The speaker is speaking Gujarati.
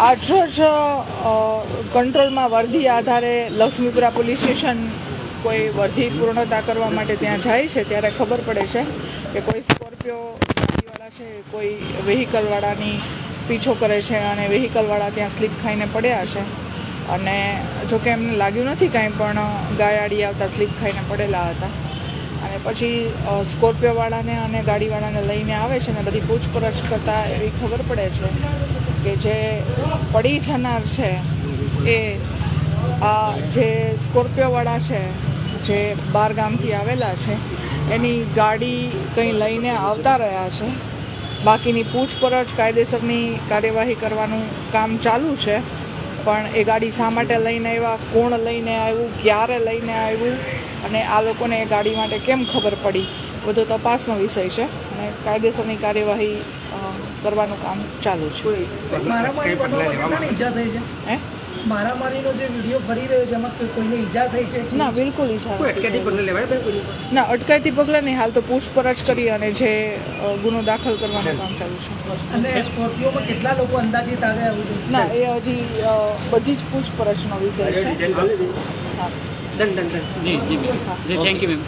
આજરોજ છ કંટ્રોલમાં વર્ધી આધારે લક્ષ્મીપુરા પોલીસ સ્ટેશન કોઈ વર્ધી પૂર્ણતા કરવા માટે ત્યાં જાય છે? ત્યારે ખબર પડે છે કે કોઈ સ્કોર્પિયો ગાડીવાળા છે, કોઈ વ્હીકલવાળાની પીછો કરે છે અને વેહિકલવાળા ત્યાં સ્લીપ ખાઈને પડ્યા છે. અને જોકે એમને લાગ્યું નથી કાંઈ, પણ ગાયાડી આવતા સ્લીપ ખાઈને પડેલા હતા. અને પછી સ્કોર્પિયોવાળાને અને ગાડીવાળાને લઈને આવે છે ને બધી પૂછપરછ કરતાં એવી ખબર પડે છે કે જે પડી જનાર છે એ આ જે સ્કોર્પિયોવાળા છે, જે બાર ગામથી આવેલા છે, એની ગાડી કંઈ લઈને આવતા રહ્યા છે. બાકીની પૂછપરછ, કાયદેસરની કાર્યવાહી કરવાનું કામ ચાલુ છે. પણ એ ગાડી શા માટે લઈને આવ્યા કોણ લઈને આવ્યું ક્યારે લઈને આવ્યું અને આ લોકોને એ ગાડી માટે કેમ ખબર પડી? બધો તપાસનો વિષય છે અને કાયદેસરની કાર્યવાહી કરવાનું કામ ચાલુ છે. મારામારીનો જે વીડિયો ફરી રહ્યો છે એમાં કોઈ- કોઈને ઈજા થઈ છે ના બિલકુલ ઈજા કોઈ નથી. પગલાં લેવાય ના અટકાયતી પગલાં નહીં હાલ તો પૂછપરછ કરી અને જે ગુનો દાખલ કરવાનું કામ ચાલુ છે. અને સ્કોર્પિયોમાં કેટલા લોકો અંદાજિત આવ્યા એવું છે ના એ હજી બધી જ પૂછપરછનો વિષય છે. હા. ડન ડન ડન જી જી જી. Thank you ma'am